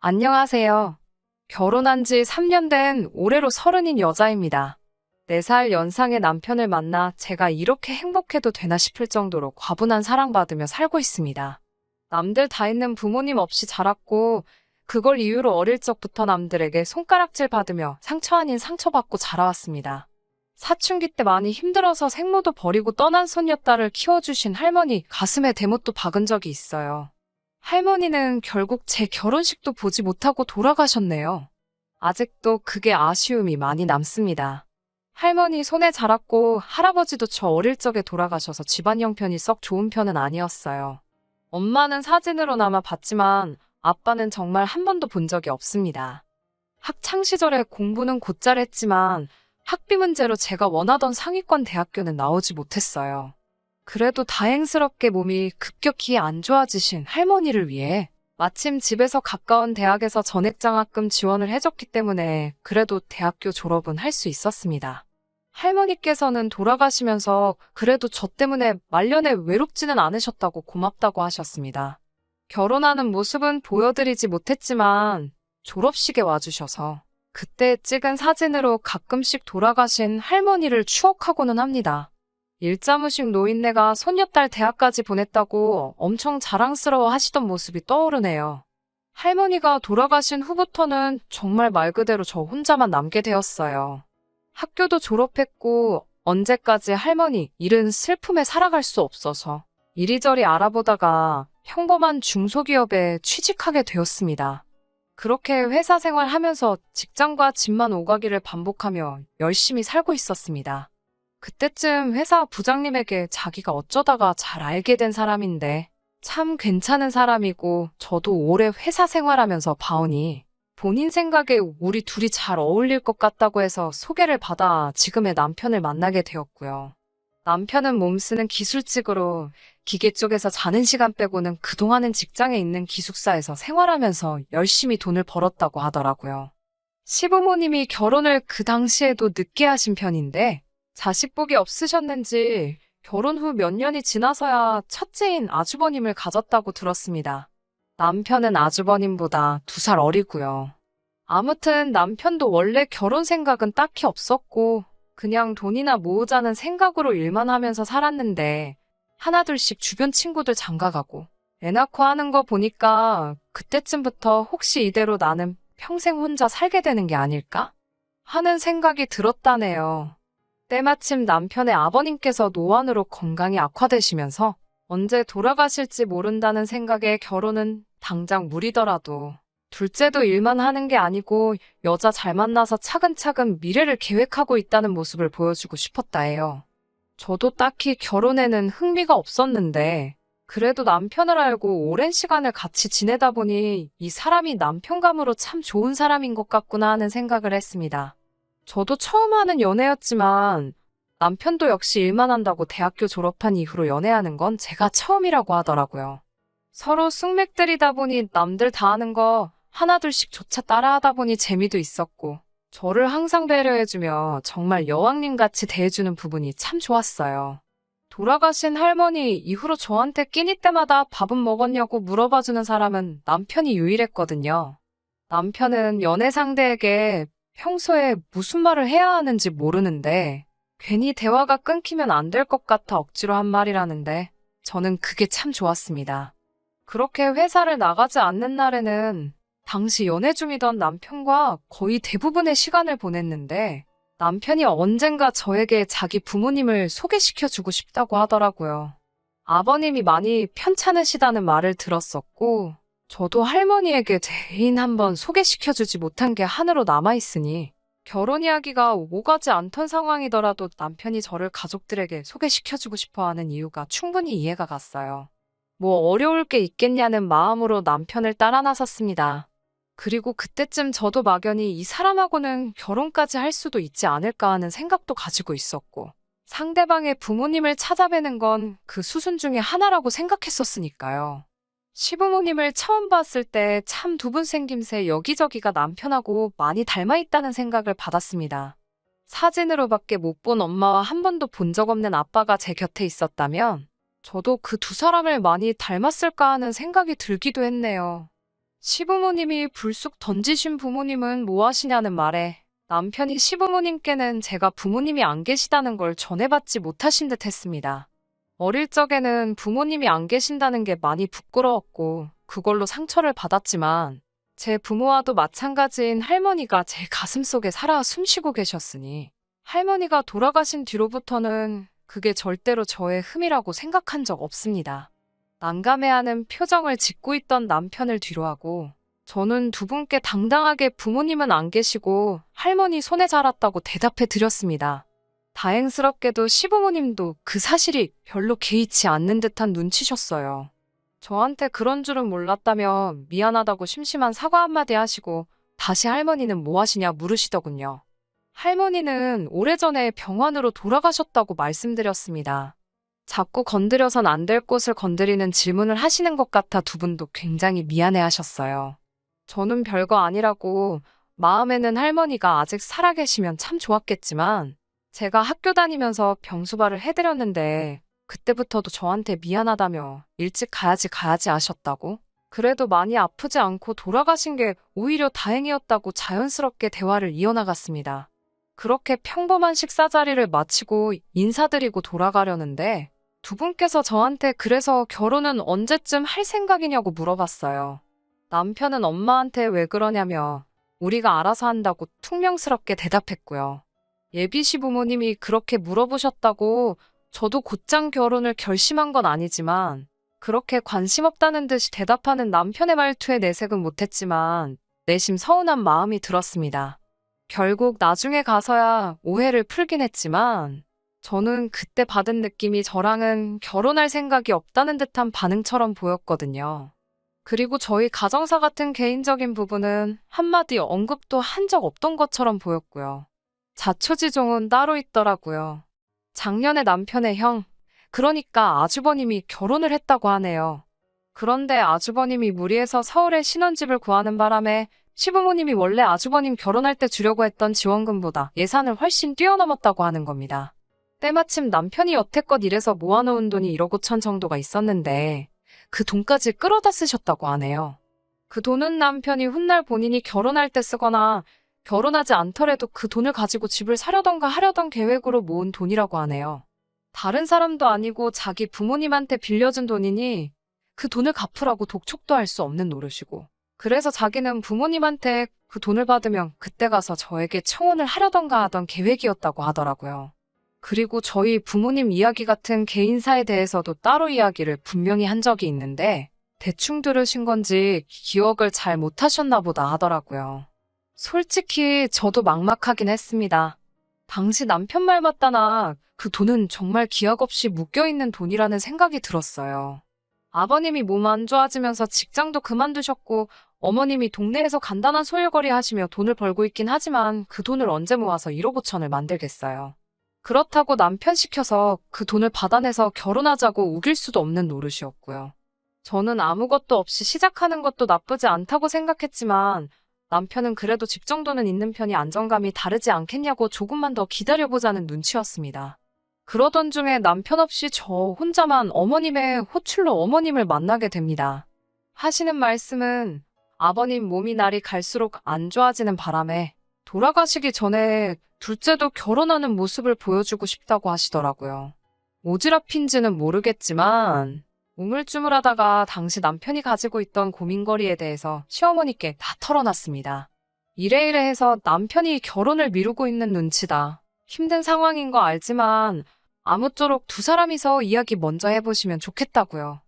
안녕하세요. 결혼한 지 3년 된 올해로 서른인 여자입니다. 4살 연상의 남편을 만나 제가 이렇게 행복해도 되나 싶을 정도로 과분한 사랑받으며 살고 있습니다. 남들 다 있는 부모님 없이 자랐고, 그걸 이유로 어릴 적부터 남들에게 손가락질 받으며 상처 아닌 상처받고 자라왔습니다. 사춘기 때 많이 힘들어서 생모도 버리고 떠난 손녀딸을 키워주신 할머니 가슴에 대못도 박은 적이 있어요. 할머니는 결국 제 결혼식도 보지 못하고 돌아가셨네요. 아직도 그게 아쉬움이 많이 남습니다. 할머니 손에 자랐고 할아버지도 저 어릴 적에 돌아가셔서 집안 형편이 썩 좋은 편은 아니었어요. 엄마는 사진으로나마 봤지만 아빠는 정말 한 번도 본 적이 없습니다. 학창 시절에 공부는 곧잘 했지만 학비 문제로 제가 원하던 상위권 대학교는 나오지 못했어요. 그래도 다행스럽게 몸이 급격히 안 좋아지신 할머니를 위해 마침 집에서 가까운 대학에서 전액장학금 지원을 해줬기 때문에 그래도 대학교 졸업은 할 수 있었습니다. 할머니께서는 돌아가시면서 그래도 저 때문에 말년에 외롭지는 않으셨다고 고맙다고 하셨습니다. 결혼하는 모습은 보여드리지 못했지만 졸업식에 와주셔서 그때 찍은 사진으로 가끔씩 돌아가신 할머니를 추억하고는 합니다. 일자무식 노인네가 손녀딸 대학까지 보냈다고 엄청 자랑스러워 하시던 모습이 떠오르네요. 할머니가 돌아가신 후부터는 정말 말 그대로 저 혼자만 남게 되었어요. 학교도 졸업했고 언제까지 할머니 일은 슬픔에 살아갈 수 없어서 이리저리 알아보다가 평범한 중소기업에 취직하게 되었습니다. 그렇게 회사 생활하면서 직장과 집만 오가기를 반복하며 열심히 살고 있었습니다. 그때쯤 회사 부장님에게 자기가 어쩌다가 잘 알게 된 사람인데 참 괜찮은 사람이고 저도 오래 회사 생활하면서 봐오니 본인 생각에 우리 둘이 잘 어울릴 것 같다고 해서 소개를 받아 지금의 남편을 만나게 되었고요. 남편은 몸쓰는 기술직으로 기계 쪽에서 자는 시간 빼고는 그동안은 직장에 있는 기숙사에서 생활하면서 열심히 돈을 벌었다고 하더라고요. 시부모님이 결혼을 그 당시에도 늦게 하신 편인데 자식 복이 없으셨는지 결혼 후 몇 년이 지나서야 첫째인 아주버님을 가졌다고 들었습니다. 남편은 아주버님보다 두 살 어리고요. 아무튼 남편도 원래 결혼 생각은 딱히 없었고 그냥 돈이나 모으자는 생각으로 일만 하면서 살았는데 하나둘씩 주변 친구들 장가가고 애 낳고 하는 거 보니까 그때쯤부터 혹시 이대로 나는 평생 혼자 살게 되는 게 아닐까? 하는 생각이 들었다네요. 때마침 남편의 아버님께서 노안으로 건강이 악화되시면서 언제 돌아가실지 모른다는 생각에 결혼은 당장 무리더라도 둘째도 일만 하는 게 아니고 여자 잘 만나서 차근차근 미래를 계획하고 있다는 모습을 보여주고 싶었다 해요. 저도 딱히 결혼에는 흥미가 없었는데 그래도 남편을 알고 오랜 시간을 같이 지내다 보니 이 사람이 남편감으로 참 좋은 사람인 것 같구나 하는 생각을 했습니다. 저도 처음 하는 연애였지만 남편도 역시 일만 한다고 대학교 졸업한 이후로 연애하는 건 제가 처음이라고 하더라고요. 서로 쑥맥들이다 보니 남들 다 하는 거 하나둘씩 조차 따라하다 보니 재미도 있었고 저를 항상 배려해주며 정말 여왕님 같이 대해주는 부분이 참 좋았어요. 돌아가신 할머니 이후로 저한테 끼니 때마다 밥은 먹었냐고 물어봐주는 사람은 남편이 유일했거든요. 남편은 연애 상대에게 평소에 무슨 말을 해야 하는지 모르는데 괜히 대화가 끊기면 안 될 것 같아 억지로 한 말이라는데 저는 그게 참 좋았습니다. 그렇게 회사를 나가지 않는 날에는 당시 연애 중이던 남편과 거의 대부분의 시간을 보냈는데 남편이 언젠가 저에게 자기 부모님을 소개시켜주고 싶다고 하더라고요. 아버님이 많이 편찮으시다는 말을 들었었고 저도 할머니에게 대인 한번 소개시켜주지 못한 게 한으로 남아있으니 결혼 이야기가 오가지 않던 상황이더라도 남편이 저를 가족들에게 소개시켜주고 싶어 하는 이유가 충분히 이해가 갔어요. 뭐 어려울 게 있겠냐는 마음으로 남편을 따라 나섰습니다. 그리고 그때쯤 저도 막연히 이 사람하고는 결혼까지 할 수도 있지 않을까 하는 생각도 가지고 있었고, 상대방의 부모님을 찾아뵈는 건 그 수순 중에 하나라고 생각했었으니까요. 시부모님을 처음 봤을 때 참 두 분 생김새 여기저기가 남편하고 많이 닮아 있다는 생각을 받았습니다. 사진으로밖에 못 본 엄마와 한 번도 본 적 없는 아빠가 제 곁에 있었다면 저도 그 두 사람을 많이 닮았을까 하는 생각이 들기도 했네요. 시부모님이 불쑥 던지신 부모님은 뭐 하시냐는 말에 남편이 시부모님께는 제가 부모님이 안 계시다는 걸 전해받지 못하신 듯 했습니다. 어릴 적에는 부모님이 안 계신다는 게 많이 부끄러웠고 그걸로 상처를 받았지만 제 부모와도 마찬가지인 할머니가 제 가슴 속에 살아 숨쉬고 계셨으니 할머니가 돌아가신 뒤로부터는 그게 절대로 저의 흠이라고 생각한 적 없습니다. 난감해하는 표정을 짓고 있던 남편을 뒤로하고 저는 두 분께 당당하게 부모님은 안 계시고 할머니 손에 자랐다고 대답해 드렸습니다. 다행스럽게도 시부모님도 그 사실이 별로 개의치 않는 듯한 눈치셨어요. 저한테 그런 줄은 몰랐다며 미안하다고 심심한 사과 한마디 하시고 다시 할머니는 뭐 하시냐 물으시더군요. 할머니는 오래전에 병원으로 돌아가셨다고 말씀드렸습니다. 자꾸 건드려선 안 될 곳을 건드리는 질문을 하시는 것 같아 두 분도 굉장히 미안해 하셨어요. 저는 별거 아니라고 마음에는 할머니가 아직 살아계시면 참 좋았겠지만 제가 학교 다니면서 병수발을 해드렸는데 그때부터도 저한테 미안하다며 일찍 가야지 가야지 하셨다고? 그래도 많이 아프지 않고 돌아가신 게 오히려 다행이었다고 자연스럽게 대화를 이어나갔습니다. 그렇게 평범한 식사 자리를 마치고 인사드리고 돌아가려는데 두 분께서 저한테 그래서 결혼은 언제쯤 할 생각이냐고 물어봤어요. 남편은 엄마한테 왜 그러냐며 우리가 알아서 한다고 퉁명스럽게 대답했고요. 예비 시부모님이 그렇게 물어보셨다고 저도 곧장 결혼을 결심한 건 아니지만 그렇게 관심 없다는 듯이 대답하는 남편의 말투에 내색은 못했지만 내심 서운한 마음이 들었습니다. 결국 나중에 가서야 오해를 풀긴 했지만 저는 그때 받은 느낌이 저랑은 결혼할 생각이 없다는 듯한 반응처럼 보였거든요. 그리고 저희 가정사 같은 개인적인 부분은 한마디 언급도 한 적 없던 것처럼 보였고요. 자초지종은 따로 있더라고요. 작년에 남편의 형, 그러니까 아주버님이 결혼을 했다고 하네요. 그런데 아주버님이 무리해서 서울에 신혼집을 구하는 바람에 시부모님이 원래 아주버님 결혼할 때 주려고 했던 지원금보다 예산을 훨씬 뛰어넘었다고 하는 겁니다. 때마침 남편이 여태껏 일해서 모아놓은 돈이 1억 5천 정도가 있었는데 그 돈까지 끌어다 쓰셨다고 하네요. 그 돈은 남편이 훗날 본인이 결혼할 때 쓰거나 결혼하지 않더라도 그 돈을 가지고 집을 사려던가 하려던 계획으로 모은 돈이라고 하네요. 다른 사람도 아니고 자기 부모님한테 빌려준 돈이니 그 돈을 갚으라고 독촉도 할 수 없는 노릇이고. 그래서 자기는 부모님한테 그 돈을 받으면 그때 가서 저에게 청혼을 하려던가 하던 계획이었다고 하더라고요. 그리고 저희 부모님 이야기 같은 개인사에 대해서도 따로 이야기를 분명히 한 적이 있는데 대충 들으신 건지 기억을 잘 못하셨나 보다 하더라고요. 솔직히 저도 막막하긴 했습니다. 당시 남편 말 맞다나 그 돈은 정말 기약 없이 묶여있는 돈이라는 생각이 들었어요. 아버님이 몸 안 좋아지면서 직장도 그만두셨고 어머님이 동네에서 간단한 소일거리 하시며 돈을 벌고 있긴 하지만 그 돈을 언제 모아서 1억 5천을 만들겠어요. 그렇다고 남편 시켜서 그 돈을 받아내서 결혼하자고 우길 수도 없는 노릇이었고요. 저는 아무것도 없이 시작하는 것도 나쁘지 않다고 생각했지만 남편은 그래도 집 정도는 있는 편이 안정감이 다르지 않겠냐고 조금만 더 기다려보자는 눈치였습니다. 그러던 중에 남편 없이 저 혼자만 어머님의 호출로 어머님을 만나게 됩니다. 하시는 말씀은 아버님 몸이 날이 갈수록 안 좋아지는 바람에 돌아가시기 전에 둘째도 결혼하는 모습을 보여주고 싶다고 하시더라고요. 오지랖인지는 모르겠지만 우물쭈물하다가 당시 남편이 가지고 있던 고민거리에 대해서 시어머니께 다 털어놨습니다. 이래이래 해서 남편이 결혼을 미루고 있는 눈치다. 힘든 상황인 거 알지만 아무쪼록 두 사람이서 이야기 먼저 해보시면 좋겠다고요.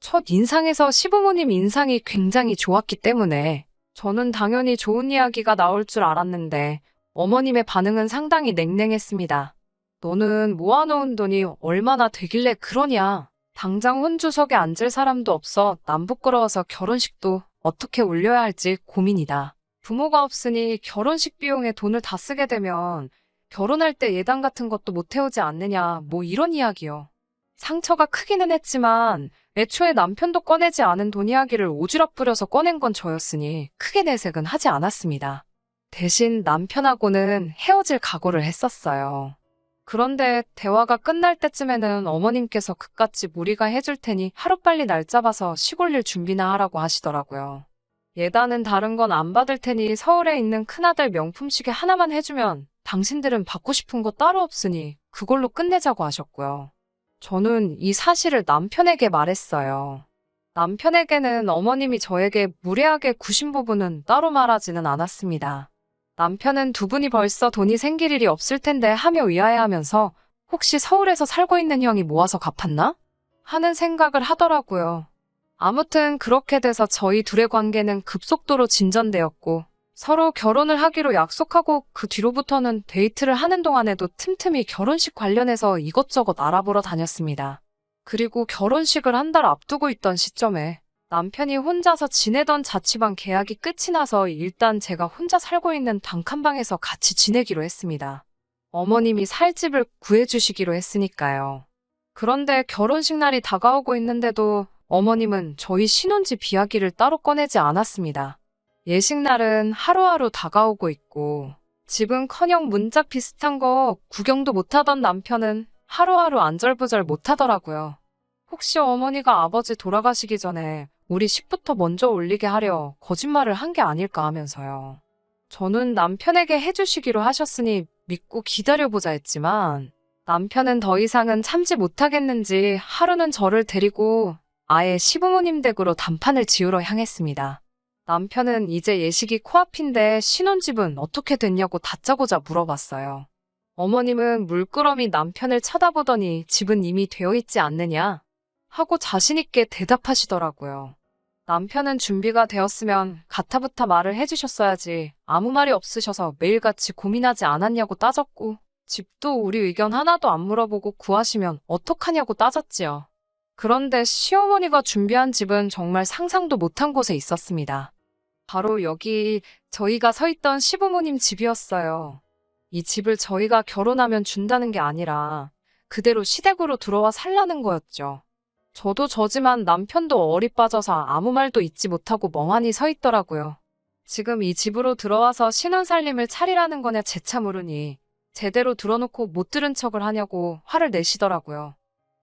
첫 인상에서 시부모님 인상이 굉장히 좋았기 때문에 저는 당연히 좋은 이야기가 나올 줄 알았는데 어머님의 반응은 상당히 냉랭했습니다. 너는 모아놓은 돈이 얼마나 되길래 그러냐? 당장 혼주석에 앉을 사람도 없어 남 부끄러워서 결혼식도 어떻게 올려야 할지 고민이다. 부모가 없으니 결혼식 비용에 돈을 다 쓰게 되면 결혼할 때 예단 같은 것도 못 태우지 않느냐, 뭐 이런 이야기요. 상처가 크기는 했지만 애초에 남편도 꺼내지 않은 돈 이야기를 오지랖 부려서 꺼낸 건 저였으니 크게 내색은 하지 않았습니다. 대신 남편하고는 헤어질 각오를 했었어요. 그런데 대화가 끝날 때쯤에는 어머님께서 그깟집 우리가 해줄 테니 하루빨리 날 잡아서 시골 일 준비나 하라고 하시더라고요. 예단은 다른 건 안 받을 테니 서울에 있는 큰아들 명품 시계 하나만 해주면 당신들은 받고 싶은 거 따로 없으니 그걸로 끝내자고 하셨고요. 저는 이 사실을 남편에게 말했어요. 남편에게는 어머님이 저에게 무례하게 구신 부분은 따로 말하지는 않았습니다. 남편은 두 분이 벌써 돈이 생길 일이 없을 텐데 하며 의아해하면서 혹시 서울에서 살고 있는 형이 모아서 갚았나? 하는 생각을 하더라고요. 아무튼 그렇게 돼서 저희 둘의 관계는 급속도로 진전되었고 서로 결혼을 하기로 약속하고 그 뒤로부터는 데이트를 하는 동안에도 틈틈이 결혼식 관련해서 이것저것 알아보러 다녔습니다. 그리고 결혼식을 한 달 앞두고 있던 시점에 남편이 혼자서 지내던 자취방 계약이 끝이 나서 일단 제가 혼자 살고 있는 단칸방에서 같이 지내기로 했습니다. 어머님이 살 집을 구해주시기로 했으니까요. 그런데 결혼식 날이 다가오고 있는데도 어머님은 저희 신혼집 이야기를 따로 꺼내지 않았습니다. 예식날은 하루하루 다가오고 있고 집은커녕 문짝 비슷한 거 구경도 못하던 남편은 하루하루 안절부절 못하더라고요. 혹시 어머니가 아버지 돌아가시기 전에 우리 식부터 먼저 올리게 하려 거짓말을 한 게 아닐까 하면서요. 저는 남편에게 해주시기로 하셨으니 믿고 기다려보자 했지만 남편은 더 이상은 참지 못하겠는지 하루는 저를 데리고 아예 시부모님 댁으로 단판을 지으러 향했습니다. 남편은 이제 예식이 코앞인데 신혼집은 어떻게 됐냐고 다짜고짜 물어봤어요. 어머님은 물끄러미 남편을 쳐다보더니 집은 이미 되어 있지 않느냐 하고 자신있게 대답하시더라고요. 남편은 준비가 되었으면 가타부타 말을 해주셨어야지 아무 말이 없으셔서 매일같이 고민하지 않았냐고 따졌고 집도 우리 의견 하나도 안 물어보고 구하시면 어떡하냐고 따졌지요. 그런데 시어머니가 준비한 집은 정말 상상도 못한 곳에 있었습니다. 바로 여기 저희가 서 있던 시부모님 집이었어요. 이 집을 저희가 결혼하면 준다는 게 아니라 그대로 시댁으로 들어와 살라는 거였죠. 저도 저지만 남편도 어리 빠져서 아무 말도 잊지 못하고 멍하니 서 있더라고요. 지금 이 집으로 들어와서 신혼살림을 차리라는 거냐 재차 물으니 제대로 들어놓고 못 들은 척을 하냐고 화를 내시더라고요.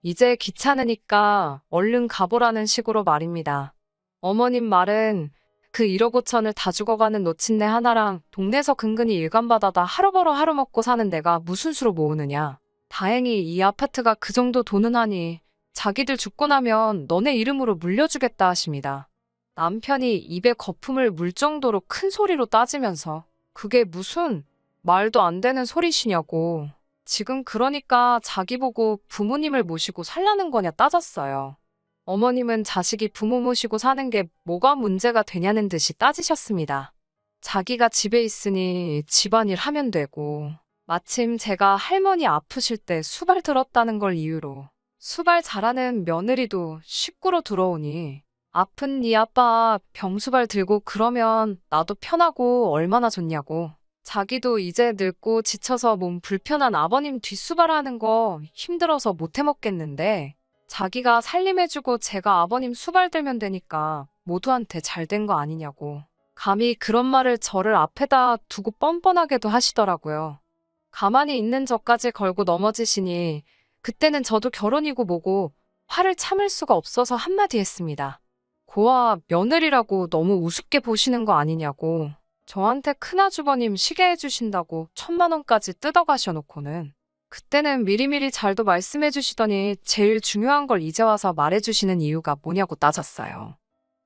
이제 귀찮으니까 얼른 가보라는 식으로 말입니다. 어머님 말은 그 1억 5천을 다 죽어가는 노친네 하나랑 동네에서 근근히 일감받아다 하루 벌어 하루 먹고 사는 내가 무슨 수로 모으느냐. 다행히 이 아파트가 그 정도 돈은 하니 자기들 죽고 나면 너네 이름으로 물려주겠다 하십니다. 남편이 입에 거품을 물 정도로 큰 소리로 따지면서 그게 무슨 말도 안 되는 소리시냐고. 지금 그러니까 자기 보고 부모님을 모시고 살라는 거냐 따졌어요. 어머님은 자식이 부모 모시고 사는 게 뭐가 문제가 되냐는 듯이 따지셨습니다. 자기가 집에 있으니 집안일 하면 되고, 마침 제가 할머니 아프실 때 수발 들었다는 걸 이유로 수발 잘하는 며느리도 식구로 들어오니 아픈 네 아빠 병수발 들고 그러면 나도 편하고 얼마나 좋냐고. 자기도 이제 늙고 지쳐서 몸 불편한 아버님 뒷수발하는 거 힘들어서 못 해먹겠는데 자기가 살림해주고 제가 아버님 수발 들면 되니까 모두한테 잘 된 거 아니냐고. 감히 그런 말을 저를 앞에다 두고 뻔뻔하게도 하시더라고요. 가만히 있는 저까지 걸고 넘어지시니 그때는 저도 결혼이고 뭐고 화를 참을 수가 없어서 한마디 했습니다. 고아 며느리라고 너무 우습게 보시는 거 아니냐고. 저한테 큰아주버님 시계 해주신다고 천만 원까지 뜯어가셔놓고는 그때는 미리미리 잘도 말씀해 주시더니 제일 중요한 걸 이제 와서 말해 주시는 이유가 뭐냐고 따졌어요.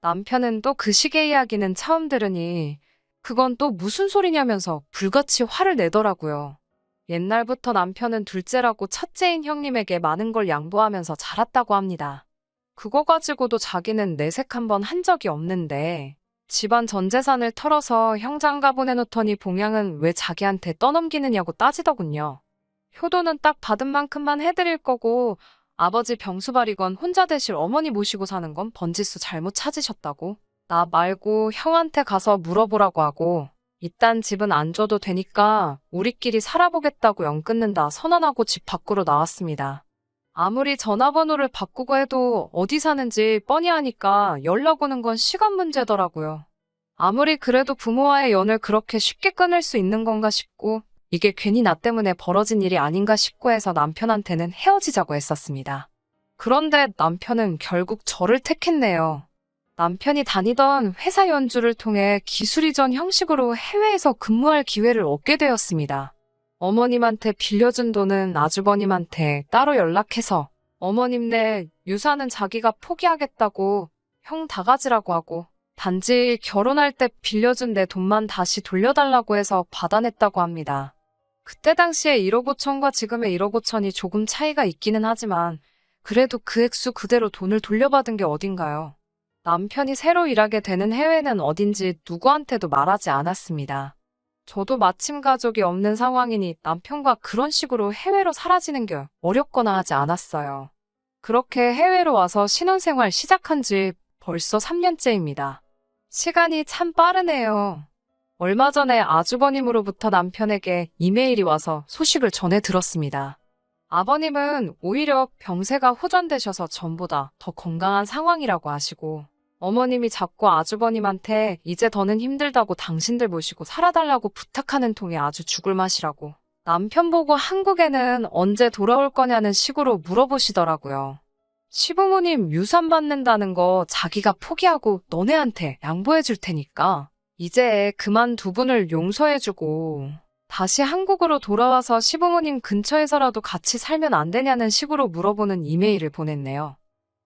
남편은 또 그 시계 이야기는 처음 들으니 그건 또 무슨 소리냐면서 불같이 화를 내더라고요. 옛날부터 남편은 둘째라고 첫째인 형님에게 많은 걸 양보하면서 자랐다고 합니다. 그거 가지고도 자기는 내색 한 번 한 적이 없는데 집안 전 재산을 털어서 형장가 보내놓더니 봉양은 왜 자기한테 떠넘기느냐고 따지더군요. 효도는 딱 받은 만큼만 해드릴 거고 아버지 병수발이건 혼자 되실 어머니 모시고 사는 건 번지수 잘못 찾으셨다고. 나 말고 형한테 가서 물어보라고 하고 이딴 집은 안 줘도 되니까 우리끼리 살아보겠다고 연 끊는다 선언하고 집 밖으로 나왔습니다. 아무리 전화번호를 바꾸고 해도 어디 사는지 뻔히 아니까 연락 오는 건 시간 문제더라고요. 아무리 그래도 부모와의 연을 그렇게 쉽게 끊을 수 있는 건가 싶고 이게 괜히 나 때문에 벌어진 일이 아닌가 싶고 해서 남편한테는 헤어지자고 했었습니다. 그런데 남편은 결국 저를 택했네요. 남편이 다니던 회사 연주를 통해 기술 이전 형식으로 해외에서 근무할 기회를 얻게 되었습니다. 어머님한테 빌려준 돈은 아주버님한테 따로 연락해서 어머님 네 유산은 자기가 포기하겠다고 형 다 가지라고 하고 단지 결혼할 때 빌려준 내 돈만 다시 돌려달라고 해서 받아냈다고 합니다. 그때 당시에 1억 5천과 지금의 1억 5천이 조금 차이가 있기는 하지만 그래도 그 액수 그대로 돈을 돌려받은 게 어딘가요? 남편이 새로 일하게 되는 해외는 어딘지 누구한테도 말하지 않았습니다. 저도 마침 가족이 없는 상황이니 남편과 그런 식으로 해외로 사라지는 게 어렵거나 하지 않았어요. 그렇게 해외로 와서 신혼생활 시작한 지 벌써 3년째입니다. 시간이 참 빠르네요. 얼마 전에 아주버님으로부터 남편에게 이메일이 와서 소식을 전해 들었습니다. 아버님은 오히려 병세가 호전되셔서 전보다 더 건강한 상황이라고 하시고 어머님이 자꾸 아주버님한테 이제 더는 힘들다고 당신들 모시고 살아달라고 부탁하는 통에 아주 죽을 맛이라고 남편 보고 한국에는 언제 돌아올 거냐는 식으로 물어보시더라고요. 시부모님 유산 받는다는 거 자기가 포기하고 너네한테 양보해 줄 테니까 이제 그만 두 분을 용서해 주고 다시 한국으로 돌아와서 시부모님 근처에서라도 같이 살면 안 되냐는 식으로 물어보는 이메일을 보냈네요.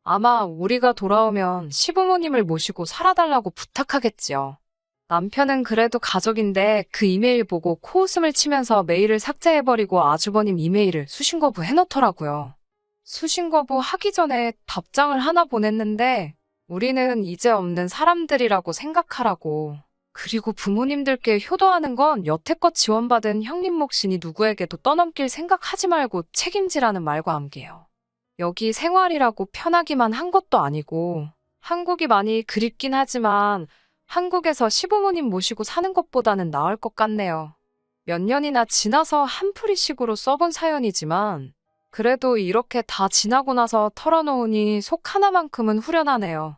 아마 우리가 돌아오면 시부모님을 모시고 살아달라고 부탁하겠지요. 남편은 그래도 가족인데 그 이메일 보고 코웃음을 치면서 메일을 삭제해버리고 아주버님 이메일을 수신거부 해놓더라고요. 수신거부 하기 전에 답장을 하나 보냈는데 우리는 이제 없는 사람들이라고 생각하라고. 그리고 부모님들께 효도하는 건 여태껏 지원받은 형님 몫이니 누구에게도 떠넘길 생각하지 말고 책임지라는 말과 함께요. 여기 생활이라고 편하기만 한 것도 아니고 한국이 많이 그립긴 하지만 한국에서 시부모님 모시고 사는 것보다는 나을 것 같네요. 몇 년이나 지나서 한풀이식으로 써본 사연이지만 그래도 이렇게 다 지나고 나서 털어놓으니 속 하나만큼은 후련하네요.